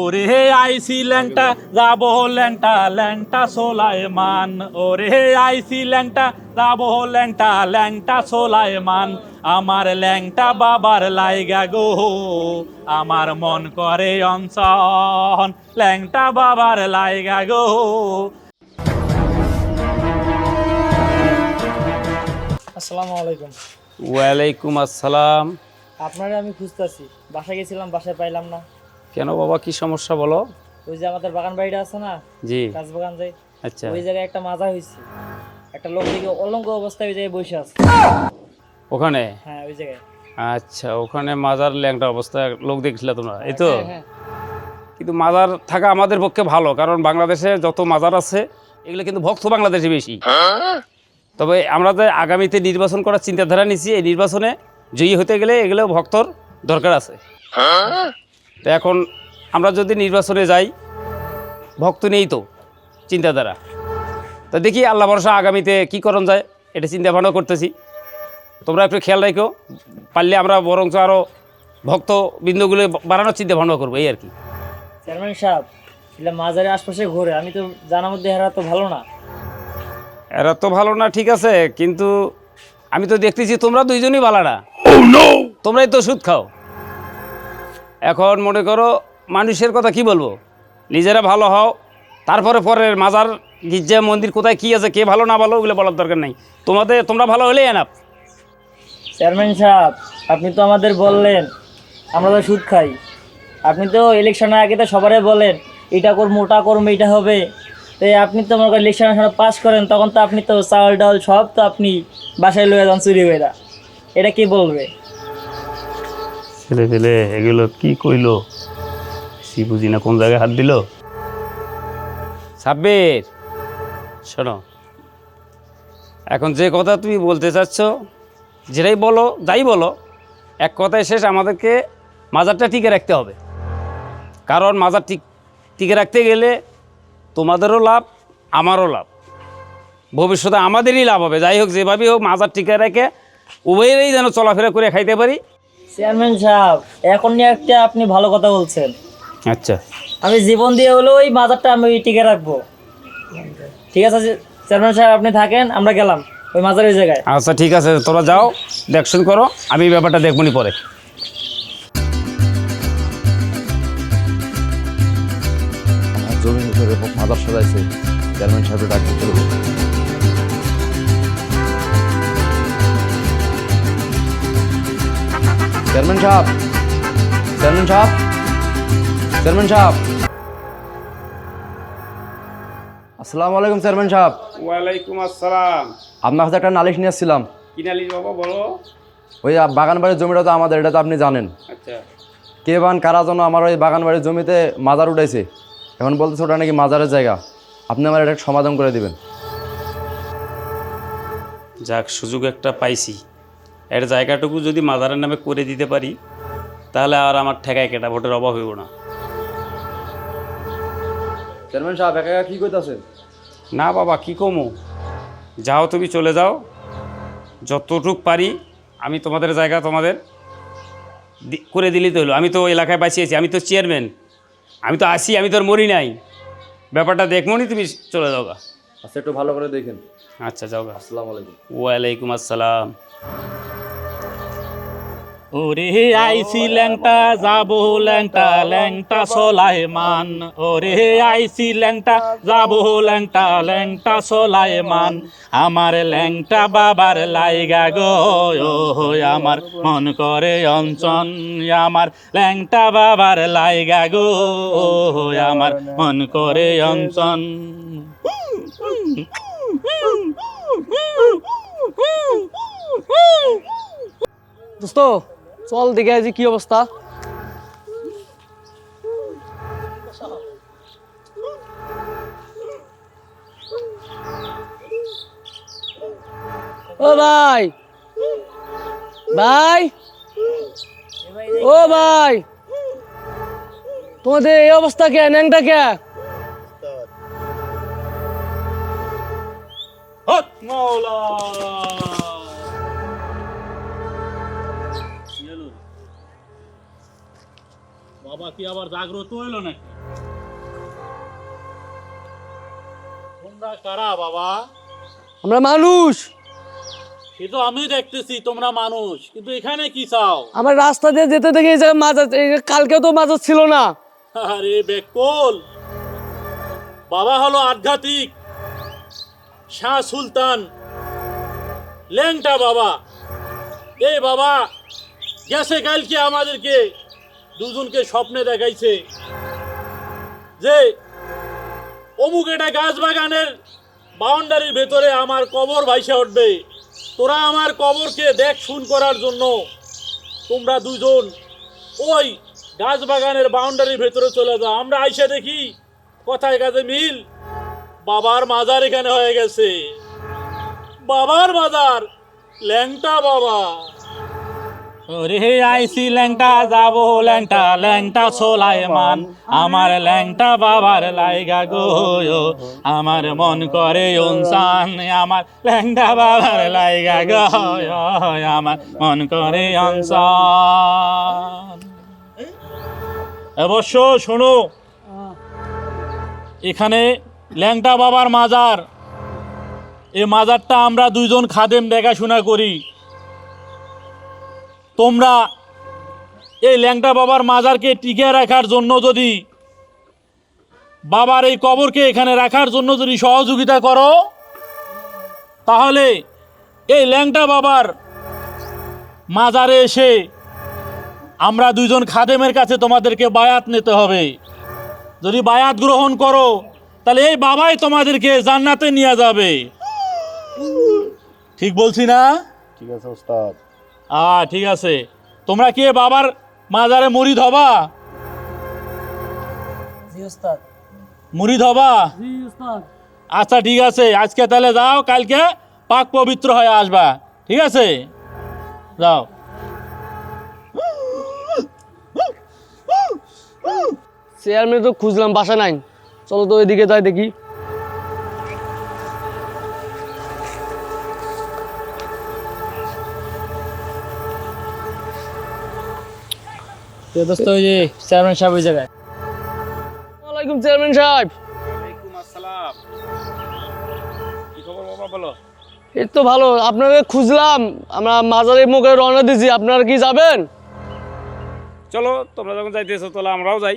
ওরে আইসি ল্যাংটা যাব ল্যাংটা ল্যাংটা সোলায় মান ওরে আইসি ল্যাংটা যাব ল্যাংটা ল্যাংটা সোলায় মান আমার ল্যাংটা বাবার লাইগা গো আমার মন করে অনসন ল্যাংটা বাবার লাইগা গো। আসসালামু আলাইকুম। ওয়ালাইকুম আসসালাম। আপনারা আমি খুঁজতেছি। বাসায় গেছিলাম বাসায় পাইলাম না। কেন বাবা কি সমস্যা বলো? ওই যে আমাদের বাগান বাড়িটা আছে না? জি। কাজ বাগান যাই আচ্ছা। ওই জায়গায় একটা মাজা হয়েছে। একটা লোক দিকে অলঙ্গ অবস্থায় ওই জায়গায় বসে আছে। ওখানে? হ্যাঁ ওই জায়গায়। আচ্ছা ওখানে মাজার ল্যাংটা অবস্থা লোক দেখছিলে তোমরা? এই তো? হ্যাঁ, হ্যাঁ। কিন্তু মাজার থাকা আমাদের পক্ষে ভালো কারণ বাংলাদেশে যত মাজার আছে এগুলো কিন্তু ভক্ত বাংলাদেশে বেশি। তবে আমরা যে আগামীতে নির্বাচন করার চিন্তাধারা নিচ্ছি এই নির্বাচনে জয়ী হতে গেলে এগুলো ভক্তর দরকার আছে। তো এখন আমরা যদি নির্বাচনে যাই ভক্ত নেই তো চিন্তাধারা। তো দেখি আল্লাহ ভরসা আগামীতে কি করণ যায় এটা চিন্তা ভাবনা করতেছি। তোমরা একটু খেয়াল রাখো পারলে আমরা বরঞ্চ আরও ভক্ত বিন্দুগুলো বাড়ানোর চিন্তা ভাবনা করব এই আর কি। চেয়ারম্যান সাহেব এগুলা মাজারের আশপাশে ঘুরে আমি তো জানার মধ্যে হেরা তো ভালো না। এরা তো ভালো না ঠিক আছে কিন্তু আমি তো দেখতেছি তোমরা দুইজনই ভালো না তোমরাই তো সুদ খাও। এখন মনে করো মানুষের কথা কি বলব? নিজেরা ভালো হও, তারপরে পরের মাজার, গির্জা, মন্দির কোথায় কি আছে, কে ভালো না ভালো, ওগুলো বলার দরকার নেই। তোমাদের, তোমরা ভালো হলেই এনাফ। চেয়ারম্যান সাহেব, আপনি তো আমাদের বললেন, আমরা তো সুদ খাই। আপনি তো ইলেকশনের আগে তো সবারই বলেন, এটা করব ওটা করব এটা হবে। তো আপনি তো মনে করেন ইলেকশনের সময় পাস করেন, তখন তো আপনি তো চাউল ডাল সব তো আপনি বাসায় লয়ে যান চুরি বেড়া এটা কি বলবে? ছেলে ফেলে এগুলো কি কইলো? সি বুঝি না কোন জায়গায় হাত দিল? সাব্বির, শোনো, এখন যে কথা তুমি বলতে চাচ্ছ, যেটাই বলো, যাই বলো, এক কথায় শেষ আমাদেরকে মাজারটা টিকে রাখতে হবে। কারণ মাজার ঠিক টিকে রাখতে গেলে তোমাদেরও লাভ, আমারও লাভ। ভবিষ্যতে আমাদেরই লাভ হবে। যাই হোক, যেভাবেই হোক, মাজার টিকে রেখে উভয়েরই যেন চলাফেরা করে খাইতে পারি। চেয়ারম্যান সাহেব এখন নিয়ে একটা আপনি ভালো কথা বলছেন। আচ্ছা। আমি জীবন দিয়ে হলেও ওই মাজারটা আমি ওই টিকে রাখব। ঠিক আছে চেয়ারম্যান সাহেব আপনি থাকেন আমরা গেলাম ওই মাজার ওই জায়গায়। আচ্ছা ঠিক আছে তোরা যাও দেখশন করো আমি এই ব্যাপারটা দেখবনি পরে। জমির মাদার সাজাইছে চেয়ারম্যান সাহেবের ডাকতে চেয়ারম্যান সাহেব চেয়ারম্যান সাহেব চেয়ারম্যান সাহেব আসসালামু আলাইকুম চেয়ারম্যান সাহেব ওয়ালাইকুম আসসালাম। আপনার কাছে একটা নালিশ নিয়ে আসছিলাম। কিনালি বাবা বলো। ওই বাগান বাড়ির জমিটা তো আমাদের এটা তো আপনি জানেন। আচ্ছা। কে বান কারা যেন আমার ওই বাগান বাড়ির জমিতে মাজার উঠাইছে। এখন বলতেছে ওটা নাকি মাজারের জায়গা। আপনি আমার এটা সমাধান করে দিবেন। যাক সুযোগ একটা পাইছি। এর জায়গাটুকু যদি মাদারের নামে করে দিতে পারি তাহলে আর আমার ঠেকায় কেটা ভোটের অভাব হইব না। চেয়ারম্যান সাহেব একা একা কী করতেছেন? না বাবা কি কমো? যাও তুমি চলে যাও। যতটুক পারি আমি তোমাদের জায়গা তোমাদের করে দিলেই তো হলো। আমি তো এলাকায় বাঁচিয়েছি আমি তো চেয়ারম্যান। আমি তো আসি আমি তো আর মরি নাই। ব্যাপারটা দেখমনি তুমি চলে যাও গা। আচ্ছা একটু ভালো করে দেখেন। আচ্ছা যাও গা। আসসালামু আলাইকুম। ওয়ালাইকুম আসসালাম। ওরে আইসি ল্যাংটা, যাব ল্যাংটা ল্যাংটা সোলায় মান ওরে আইসি ল্যাংটা, যাব ল্যাংটা ল্যাংটা সোলায় মান আমার ল্যাংটা বাবার লাইগা গো আমার মন করে অঞ্চন। আমার ল্যাংটা বাবার লাইগা গো আমার মন করে অঞ্চন। দোস্ত চল দেখে আছি কি অবস্থা। ও ভাই। ভাই। ও ভাই। তোমাদের এই অবস্থা কে? ন্যাংটা কে? মৌলা। বাবা কি আবার জাগ্রত হইল নাকি? তোমরা কারা বাবা? আমরা মানুষ। সে তো আমি দেখতেছি তোমরা মানুষ। কিন্তু এখানে কি চাও? আমার রাস্তা দিয়ে যেতে দেখে এই জায়গায় মাছ আছে এই যে কালকেও তো মাছ ছিল না। আরে বেকল। বাবা হলো আধ্যাত্মিক। শাহ সুলতান। ল্যাংটা বাবা। এই বাবা গেছে কালকে আমাদেরকে। দুজনকে স্বপ্নে দেখাইছে যে অমুক এটা গাছ বাগানের বাউন্ডারির ভেতরে আমার কবর ভাইসা উঠবে। তোরা আমার কবরকে দেখ শুন করার জন্য। তোমরা দুজন ওই গাছ বাগানের বাউন্ডারির ভেতরে চলে যাও। আমরা আইসা দেখি কথায় কাজে মিল বাবার মাজার এখানে হয়ে গেছে। বাবার মাজার ল্যাংটা বাবা। ওরে আইসি ল্যাংটা, যাব ল্যাংটা ল্যাংটা সোলাইমান। আমার ল্যাংটা বাবার লাইগা গো আমার মন করে অনসান আমার ল্যাংটা বাবার লাইগা গো আমার মন করে অনসান অবশ্য শোনো, এখানে ল্যাংটা বাবার মাজার। এই মাজারটা আমরা দুইজন খাদেম দেখাশোনা করি। তোমরা এই ল্যাংটা বাবার মাজারকে টিকে রাখার জন্য যদি, বাবার এই কবরকে এখানে রাখার জন্য যদি সহযোগিতা করো, তাহলে এই ল্যাংটা বাবার মাজারে এসে আমরা দুইজন খাদেমের কাছে তোমাদেরকে বায়াত নিতে হবে। যদি বায়াত গ্রহণ করো, তাহলে এই বাবাই তোমাদেরকে জান্নাতে নিয়ে যাবে। ঠিক বলছি না? ঠিক আছে, ওস্তাদ। আ ঠিক আছে। তোমরা কি বাবার মাজারে মুরিদ হবা? জি ওস্তাদ। মুরিদ হবা? আচ্ছা ঠিক আছে। আজকে তাহলে যাও কালকে পাক পবিত্র হয়ে আসবা। ঠিক আছে? যাও। চেয়ারম্যান তো খুঁজলাম বাসা নাই। চলো তো ওইদিকে যাই দেখি। দোস্ত ওই যে চেয়ারম্যান সাহেব ওই জায়গায়। ওয়ালাইকুম চেয়ারম্যান সাহেব। ওয়ালাইকুম আসসালাম। কি খবর বাবা বলো? এই তো ভালো আপনাকে খুঁজলাম। আমরা মাজারের মুখে রওনা দিছি আপনারা কি যাবেন? চলো তোমরা যখন যাইতেছো তাহলে আমরাও যাই।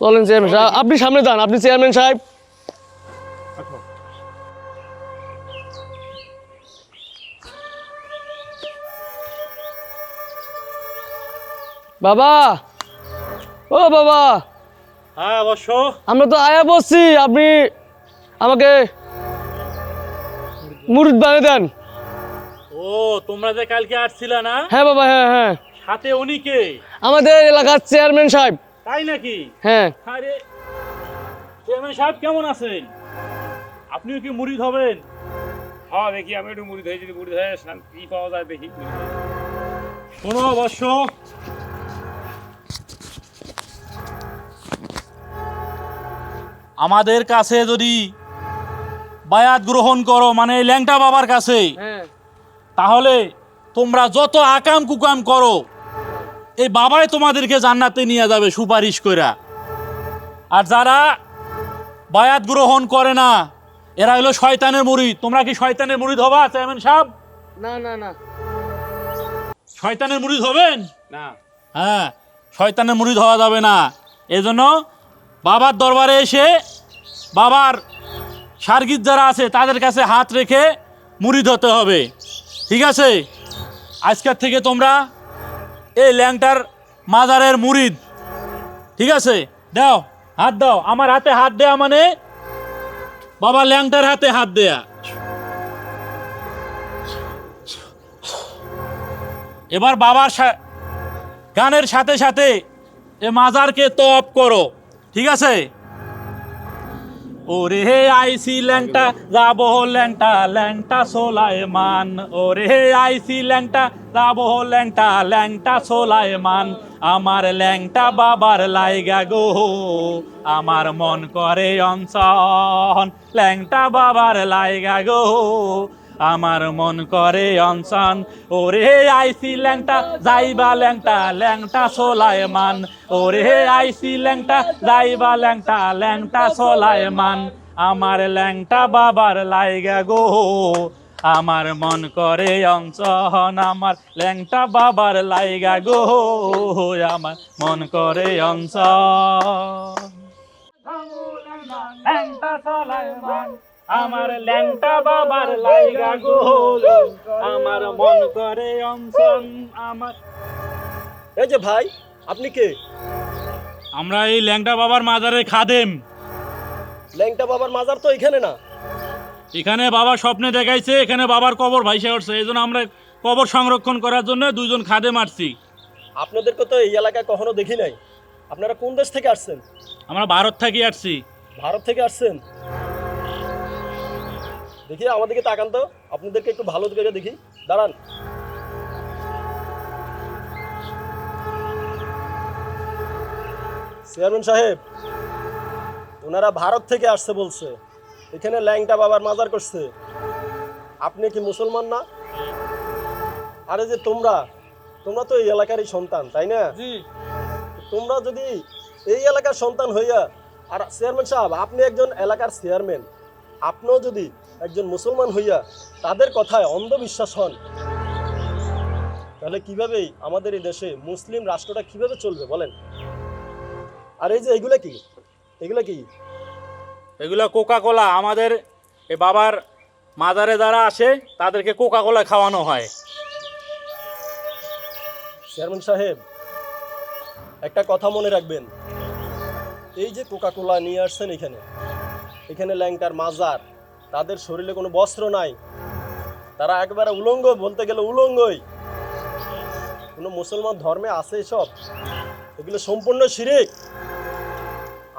চলেন চেয়ারম্যান সাহেব আপনি সামনে যান আপনি চেয়ারম্যান সাহেব। বাবা! ও বাবা! হ্যাঁ অবশ্য আমরা তো আয়া বসছি আপনি আমাকে মুরিদ বানিয়ে দেন। ও তোমরা যে কালকে আসছিলা না? হ্যাঁ বাবা হ্যাঁ হ্যাঁ। সাথে উনি কে? আমাদের এলাকার চেয়ারম্যান সাহেব। তাই নাকি? হ্যাঁ। আরে চেয়ারম্যান সাহেব কেমন আছেন? আপনিও কি মুরিদ হবেন? হ্যাঁ দেখি আমি একটু মুড়ি হয়ে যদি মুড়ি হয়ে কি পাওয়া যায় দেখি। শোনো অবশ্য আমাদের কাছে যদি বায়াত গ্রহণ করো মানে ল্যাংটা বাবার কাছে হ্যাঁ। তাহলে তোমরা যত আকাম কুকাম করো এই বাবাই তোমাদেরকে জান্নাতে নিয়ে যাবে সুপারিশ কইরা। আর যারা বায়াত গ্রহণ করে না এরা হলো শয়তানের মুরিদ তোমরা কি শয়তানের মুরিদ হবা চেয়ারম্যান সাহেব? না না না। শয়তানের মুরিদ হবেন? না। হ্যাঁ শয়তানের মুরিদ হওয়া যাবে না। এজন্য বাবার দরবারে এসে বাবার সার্গিত যারা আছে, তাদের কাছে হাত রেখে মুরিদ হতে হবে। ঠিক আছে? আজকের থেকে তোমরা এই ল্যাংটার মাজারের মুরিদ ঠিক আছে? দাও, হাত দাও। আমার হাতে হাত দেয়া মানে বাবা ল্যাংটার হাতে হাত দেয়া। এবার বাবার গানের সাথে সাথে এ মাজারকে তপ করো। ঠিক আছে? ওরে হে আইসি ল্যাংটা, যাব ল্যাংটা ল্যাংটা সোলায় মান ওরে হে আইসি ল্যাংটা, যাব ল্যাংটা ল্যাংটা সোলায় মান আমার ল্যাংটা বাবার লাইগা গো, আমার মন করে অঞ্চন ল্যাংটা বাবার লাইগা গো আমার মন করে অনসন ওরে, আইসি ল্যাংটা, যাইবা ল্যাংটা ল্যাংটা সোলায় মান। ওরে, আইসি ল্যাংটা, যাইবা ল্যাংটা ল্যাংটা সোলায় মান। আমার ল্যাংটা বাবার লাইগা গো। আমার মন করে অংশন আমার ল্যাংটা বাবার লাইগা গো। আমার মন করে অংশ ল্যাংটা সোলাইমান আমার ল্যাংটা বাবার লাইগা গো আমার মন করে অংশন আমার। এই যে ভাই আপনি কে? আমরা এই ল্যাংটা বাবার মাজারে খাদেম। ল্যাংটা বাবার মাজার তো এখানে না? এখানে বাবা স্বপ্নে দেখাইছে এখানে বাবার কবর ভাইসে উঠছে এই জন্য আমরা কবর সংরক্ষণ করার জন্য দুইজন খাদে মারছি আপনাদেরকে তো এই এলাকায় কখনো দেখি নাই। আপনারা কোন দেশ থেকে আসছেন? আমরা ভারত থেকে আসছি। ভারত থেকে আসছেন? দেখি আমাদেরকে তাকান তো। আপনাদেরকে একটু ভালো করে দেখি। দাঁড়ান। চেয়ারম্যান সাহেব ওনারা ভারত থেকে আসছে বলছে। এখানে ল্যাংটা বাবার মাজার করছে। আপনি কি মুসলমান না? আরে যে তোমরা তোমরা তো এই এলাকারই সন্তান তাই না? তোমরা যদি এই এলাকার সন্তান হইয়া আর চেয়ারম্যান সাহেব আপনি একজন এলাকার চেয়ারম্যান আপনিও যদি একজন মুসলমান হইয়া তাদের কথায় অন্ধবিশ্বাস হন। তাহলে কীভাবে আমাদের এই দেশে মুসলিম রাষ্ট্রটা কীভাবে চলবে বলেন? আর এই যে এগুলা কি? এগুলা কি? এগুলো কোকা কোলা আমাদের এ বাবার মাজারে যারা আসে তাদেরকে কোকা কোলা খাওয়ানো হয়। চেয়ারম্যান সাহেব একটা কথা মনে রাখবেন। এই যে কোকা কোলা নিয়ে আসছেন এখানে এখানে ল্যাংটার মাজার তাদের শরীরে কোনো বস্ত্র নাই। তারা একবারে উলঙ্গ, বলতে গেলে উলঙ্গই। কোনো মুসলমান ধর্মে আছে সব এগুলো সম্পূর্ণ শিরিক।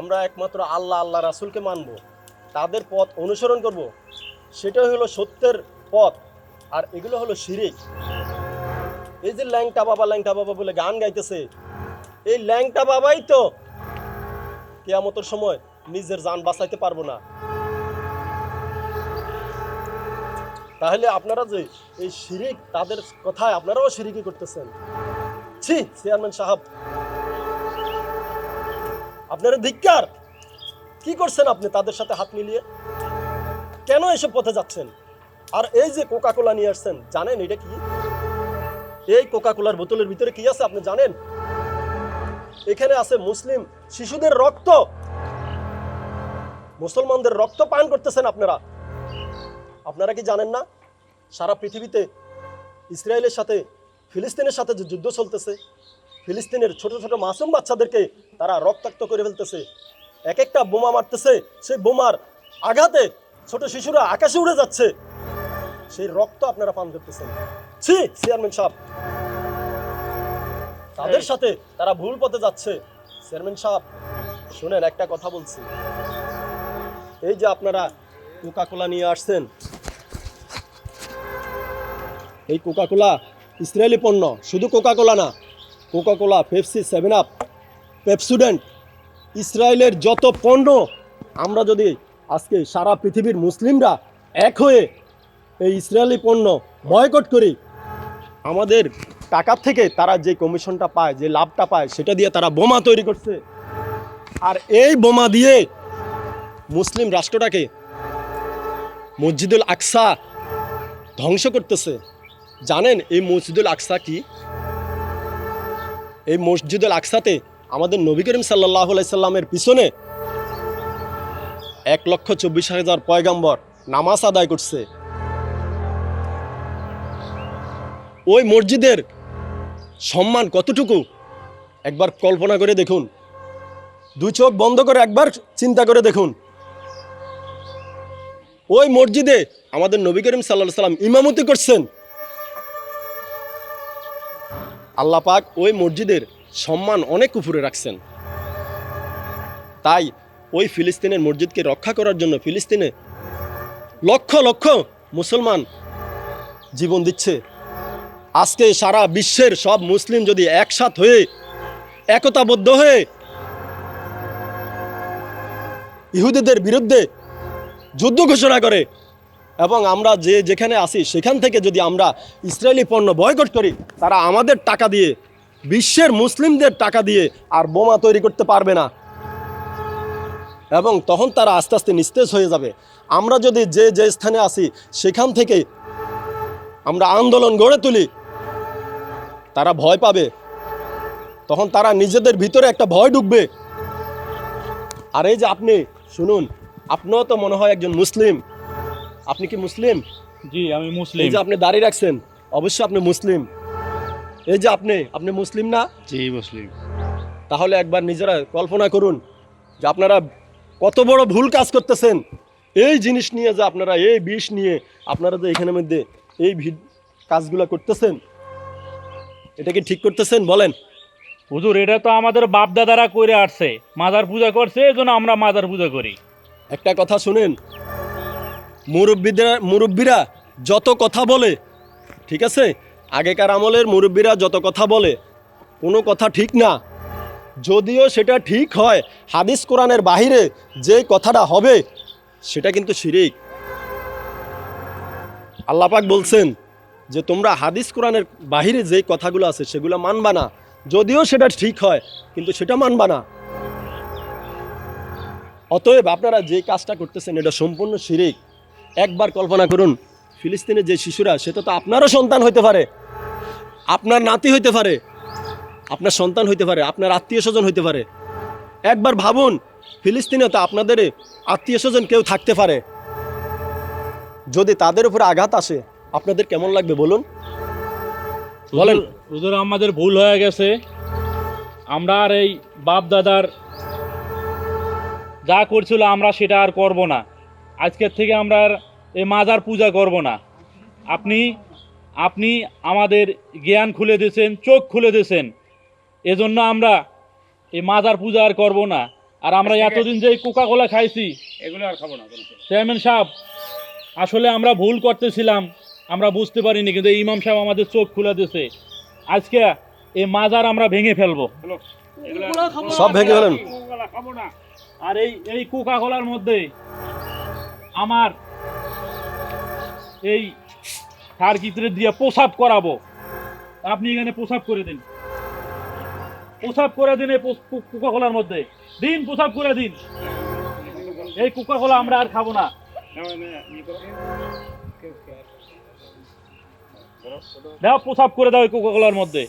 আমরা একমাত্র আল্লাহ আল্লাহ রাসুলকে মানব। তাদের পথ অনুসরণ করব। সেটাই হলো সত্যের পথ, আর এগুলো হলো শিরিক। এই যে ল্যাংটা বাবা ল্যাংটা বাবা বলে গান গাইতেছে, এই ল্যাংটা বাবাই তো কেয়ামতের সময় নিজের যান বাঁচাইতে পারব না। তাহলে আপনারা যে এই শিরিক, তাদের কথায় আপনারাও শিরিকি করতেছেন। ছি, চেয়ারম্যান সাহেব। আপনারা ধিক্কার? কি করছেন আপনি তাদের সাথে হাত মিলিয়ে? কেন এসব পথে যাচ্ছেন? আর এই যে কোকা কোলা নিয়ে আসছেন, জানেন এটা কি? এই কোকা কোলার বোতলের ভিতরে কি আছে আপনি জানেন? এখানে আছে মুসলিম শিশুদের রক্ত। মুসলমানদের রক্ত পান করতেছেন আপনারা। আপনারা কি জানেন না? সারা পৃথিবীতে ইসরায়েলের সাথে ফিলিস্তিনের সাথে যে যুদ্ধ চলতেছে ফিলিস্তিনের ছোট ছোট মাসুম বাচ্চাদেরকে তারা রক্তাক্ত করে ফেলতেছে। এক একটা বোমা মারতেছে সেই বোমার আঘাতে ছোট শিশুরা আকাশে উড়ে যাচ্ছে। সেই রক্ত আপনারা পান করতেছেন। ছি চেয়ারম্যান সাহেব। তাদের সাথে তারা ভুল পথে যাচ্ছে। চেয়ারম্যান সাহেব শুনেন একটা কথা বলছি। এই যে আপনারা কোকা কোলা নিয়ে আসছেন এই কোকা কোলা ইসরায়েলি পণ্য, শুধু কোকা কোলা না Coca Cola Pepsi seven up Pepsodent ইসরায়েলের যত পণ্য, আমরা যদি আজকে সারা পৃথিবীর মুসলিমরা এক হয়ে এই ইসরায়েলি পণ্য বয়কট করি, আমাদের টাকার থেকে তারা যে কমিশনটা পায়, যে লাভটা পায়, সেটা দিয়ে তারা বোমা তৈরি করছে। আর এই বোমা দিয়ে মুসলিম রাষ্ট্রটাকে মসজিদুল আকসা ধ্বংস করতেছে। জানেন এই মসজিদুল আকসা কি? এই মসজিদুল আকসাতে আমাদের নবী করিম সাল্লাহ সাল্লামের পিছনে এক লক্ষ চব্বিশ হাজার পয়গাম্বর নামাজ আদায় করছে। ওই মসজিদের সম্মান কতটুকু? একবার কল্পনা করে দেখুন। দু চোখ বন্ধ করে একবার চিন্তা করে দেখুন। ওই মসজিদে আমাদের নবী করিম সাল্লাহ সাল্লাম ইমামতি করছেন। আল্লাহ পাক ওই মসজিদের সম্মান অনেক উপরে রাখছেন। তাই ওই ফিলিস্তিনের মসজিদকে রক্ষা করার জন্য ফিলিস্তিনে লক্ষ লক্ষ মুসলমান জীবন দিচ্ছে। আজকে সারা বিশ্বের সব মুসলিম যদি একসাথ হয়ে, একতাবদ্ধ হয়ে ইহুদিদের বিরুদ্ধে যুদ্ধ ঘোষণা করে এবং আমরা যে যেখানে আসি সেখান থেকে যদি আমরা ইসরায়েলি পণ্য বয়কট করি, তারা আমাদের টাকা দিয়ে, বিশ্বের মুসলিমদের টাকা দিয়ে আর বোমা তৈরি করতে পারবে না। এবং তখন তারা আস্তে আস্তে নিস্তেজ হয়ে যাবে। আমরা যদি যে যে স্থানে আসি সেখান থেকে আমরা আন্দোলন গড়ে তুলি, তারা ভয় পাবে। তখন তারা নিজেদের ভিতরে একটা ভয় ঢুকবে আর এই যে আপনি, শুনুন, আপনিও তো মনে হয় একজন মুসলিম। আপনি কি মুসলিম? জি আমি এই মুসলিম যে আপনি দাঁড়িয়ে রাখছেন অবশ্যই আপনি মুসলিম। এই যে আপনি আপনি মুসলিম না? জি মুসলিম। তাহলে একবার নিজেরা কল্পনা করুন যে আপনারা কত বড় ভুল কাজ করতেছেন। এই জিনিস নিয়ে যে আপনারা এই বিষ নিয়ে আপনারা যে এখানের মধ্যে এই ভি- কাজগুলো করতেছেন এটা কি ঠিক করতেছেন? বলেন। হুজুর এটা তো আমাদের বাপ দাদারা করে আসছে। মাজার পূজা করছে এই জন্য আমরা মাজার পূজা করি। একটা কথা শুনেন মুরব্বীরা মুরব্বীরা যত কথা বলে, ঠিক আছে? আগেকার আমলের মুরব্বীরা যত কথা বলে, কোনো কথা ঠিক না। যদিও সেটা ঠিক হয়, হাদিস কোরআনের বাহিরে যে কথাটা হবে, সেটা কিন্তু শিরিক। আল্লাপাক বলছেন যে, তোমরা হাদিস কোরআনের বাহিরে যে কথাগুলো আছে, সেগুলো মানবা না। যদিও সেটা ঠিক হয়, কিন্তু সেটা মানবা না। অতএব আপনারা যে কাজটা করতেছেন, এটা সম্পূর্ণ শিরিক। একবার কল্পনা করুন, ফিলিস্তিনের যে শিশুরা, সেটা তো আপনারও সন্তান হইতে পারে, আপনার নাতি হইতে পারে, আপনার সন্তান হইতে পারে, আপনার আত্মীয় স্বজন হইতে পারে। একবার ভাবুন, ফিলিস্তিনে তো আপনাদের আত্মীয় স্বজন কেউ থাকতে পারে। যদি তাদের উপরে আঘাত আসে, আপনাদের কেমন লাগবে বলুন? বলেন। আমাদের ভুল হয়ে গেছে। আমরা আর এই বাপ দাদার যা করছিল আমরা সেটা আর করব না। আজকের থেকে আমরা আর এই মাজার পূজা করব না। আপনি আপনি আমাদের জ্ঞান খুলে দিয়েছেন চোখ খুলে দিয়েছেন। এজন্য আমরা এই মাজার পূজা আর করব না। আর আমরা এতদিন যে কোকা কোলা খাইছি এগুলো আর খাব না চেয়ারম্যান সাহেব আসলে আমরা ভুল করতেছিলাম আমরা বুঝতে পারিনি কিন্তু ইমাম সাহেব আমাদের চোখ খুলে দিয়েছে। আজকে এই মাজার আমরা ভেঙে ফেলব। সব ভেঙে ফেলেন? আর এই এই কোকা কোলার মধ্যে আমার এই সার কিতরে দিয়ে প্রসাব করাবো। আপনি এখানে প্রসাব করে দিন। প্রসাব করে দিন এই কোকা কোলার মধ্যে। দিন, প্রসাব করে দিন। এই কোকা কোলা আমরা আর খাব না। দাও, প্রসাব করে দাও এই কোকা কোলার মধ্যে।